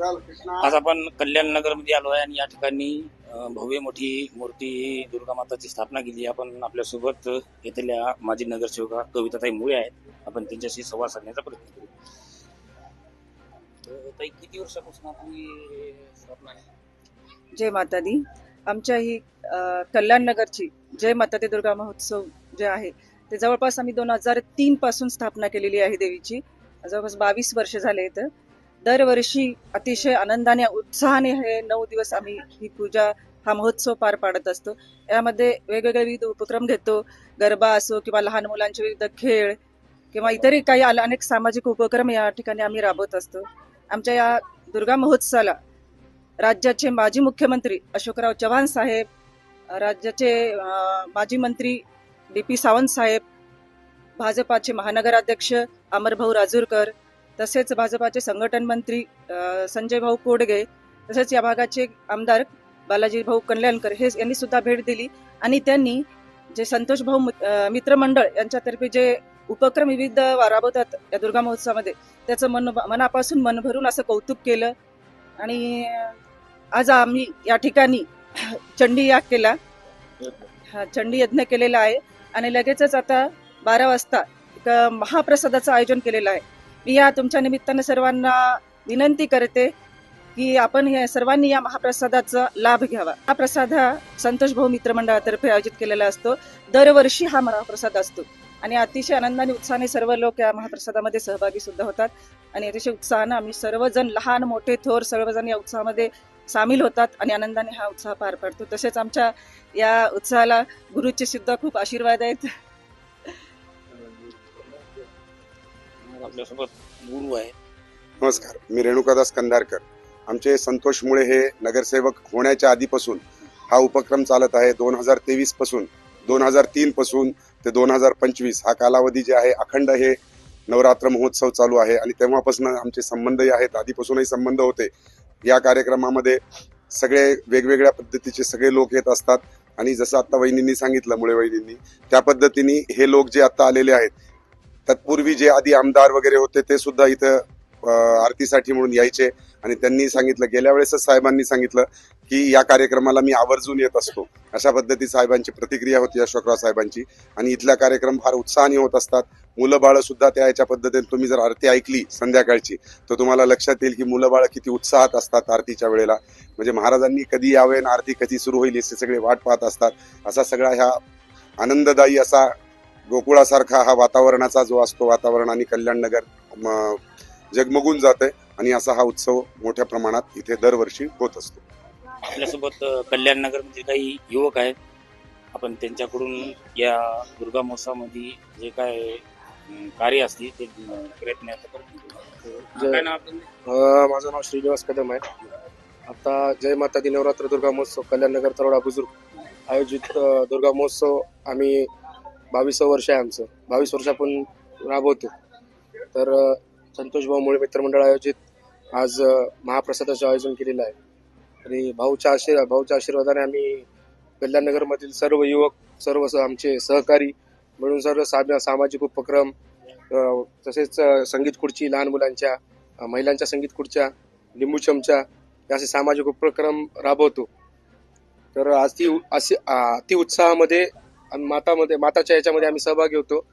आज आपण कल्याण नगरमध्ये आलो आहे आणि या ठिकाणी भव्य मोठी मूर्ती दुर्गा माताची स्थापना केली. आपण आपल्यासोबत येथील माजी नगरसेवका कविताताई मुळे आहेत. आपण त्यांच्याशी संवाद साधण्याचा प्रयत्न करू. ताई किती वर्षापासून आपली स्थापना आहे? जय माता दी आमच्या ही कल्याण नगरची जय माता दी दुर्गा महोत्सव जे आहे ते जवळपास आम्ही दोन हजार तीन पासून स्थापना केलेली आहे देवीची. जवळपास बावीस वर्ष झाले इथं. दरवर्षी अतिशय आनंदाने उत्साहाने हे नऊ दिवस आम्ही ही पूजा हा महोत्सव पार पाडत असतो. यामध्ये वेगवेगळे विविध उपक्रम घेतो. गरबा असो किंवा लहान मुलांचे विविध खेळ किंवा इतरही काही आला- अनेक सामाजिक उपक्रम या ठिकाणी आम्ही राबवत असतो. आमच्या या दुर्गा महोत्सवाला राज्याचे माजी मुख्यमंत्री अशोकराव चव्हाण साहेब राज्याचे माजी मंत्री डी पी सावंत साहेब भाजपाचे महानगराध्यक्ष अमरभाऊ राजूरकर तसेच भाजपाचे संघटन मंत्री संजय भाऊ कोडगे तसेच या भागाचे आमदार बालाजी भाऊ कल्याणकर हे यांनी सुद्धा भेट दिली आणि त्यांनी जे संतोष भाऊ मित्रमंडळ यांच्यातर्फे जे उपक्रम विविध राबवतात या दुर्गा महोत्सवामध्ये त्याचं मन मनापासून मन भरून असं कौतुक केलं आणि आज आम्ही या ठिकाणी चंडी याग केला. हा चंडी यज्ञ केलेला आहे आणि लगेचच आता बारा वाजता एक महाप्रसादाचं आयोजन केलेलं आहे. मी या तुमच्या निमित्तानं सर्वांना विनंती करते की आपण हे सर्वांनी या महाप्रसादाचा लाभ घ्यावा. हा प्रसाद हा संतोष भाऊ मित्र मंडळातर्फे आयोजित केलेला असतो. दरवर्षी हा महाप्रसाद असतो. आणि अतिशय आनंदाने उत्साहाने सर्व लोक या महाप्रसादामध्ये सहभागी सुद्धा होतात. आणि अतिशय उत्साहानं आम्ही सर्वजण लहान मोठे थोर सर्वजण या उत्साहामध्ये सामील होतात आणि आनंदाने हा उत्साह पार पाडतो. तसेच आमच्या या उत्साहाला गुरुचे सुद्धा खूप आशीर्वाद आहेत. आपल्यासोबत गुरु आहे. नमस्कार. मी रेणुकादास कंधारकर आमचे संतोष मुळे हे नगरसेवक होण्याच्या आधीपासून हा उपक्रम चालत आहे. दोन हजार तेवीसपासून दोन हजार तीन पासून ते दोन हजार पंचवीस हा कालावधी जे आहे अखंड हे नवरात्र महोत्सव चालू आहे. आणि तेव्हापासून आमचे संबंधही आहेत. आधीपासूनही संबंध होते. या कार्यक्रमामध्ये सगळे वेगवेगळ्या पद्धतीचे सगळे लोक येत असतात. आणि जसं आता वहिनींनी सांगितलं मुळे वहिनींनी त्या पद्धतीने हे लोक जे आता आलेले आहेत तत्पूर्वी जे आधी आमदार वगैरे होते ते सुद्धा इथं आरतीसाठी म्हणून यायचे. आणि त्यांनी सांगितलं गेल्या वेळेसच साहेबांनी सांगितलं की या कार्यक्रमाला मी आवर्जून येत असतो. अशा पद्धती साहेबांची प्रतिक्रिया होती अशोकराव साहेबांची. आणि इथला कार्यक्रम फार उत्साहाने होत असतात. मुलं बाळं सुद्धा त्या याच्या पद्धतीने तुम्ही जर आरती ऐकली संध्याकाळची तर तुम्हाला लक्षात येईल की मुलं बाळं किती उत्साहात असतात आरतीच्या वेळेला. म्हणजे महाराजांनी कधी यावे आणि आरती कधी सुरू होईल हे सगळे वाट पाहत असतात. असा सगळा ह्या आनंददायी असा गोकुळासारखा हा वातावरणाचा जो असतो वातावरण आणि कल्याण नगर जगमगून जाते आणि असा हा उत्सव मोठ्या प्रमाणात इथे दरवर्षी होत असतो. आपल्यासोबत कल्याण नगरमध्ये काही युवक आहेत. आपण त्यांच्याकडून या दुर्गा महोत्सवामध्ये जे काय कार्य असते ते प्रयत्न माझं नाव श्रीनिवास कदम आहे. आता जय माता दी नवरात्र दुर्गा महोत्सव कल्याणनगर तरोडा बुजुर्ग आयोजित दुर्गा महोत्सव आम्ही बावीस वर्ष आहे आमचं. बावीस वर्ष आपण राबवतो. तर संतोष भाऊ मुळे मित्रमंडळ आयोजित आज महाप्रसादाचं आयोजन केलेलं आहे. आणि भाऊच्या आशीर्वाद भाऊच्या आशीर्वादाने आम्ही कल्याणनगरमधील सर्व युवक सर्व आमचे सहकारी मिळून सर्व साम- सामाजिक उपक्रम तसेच संगीत खुर्ची लहान मुलांच्या महिलांच्या संगीत खुर्च्या लिंबू चमचा असे सामाजिक उपक्रम राबवतो. तर अति असे अति उत्साहामध्ये आणि मातामध्ये माताच्या याच्यामध्ये आम्ही सहभागी होतो.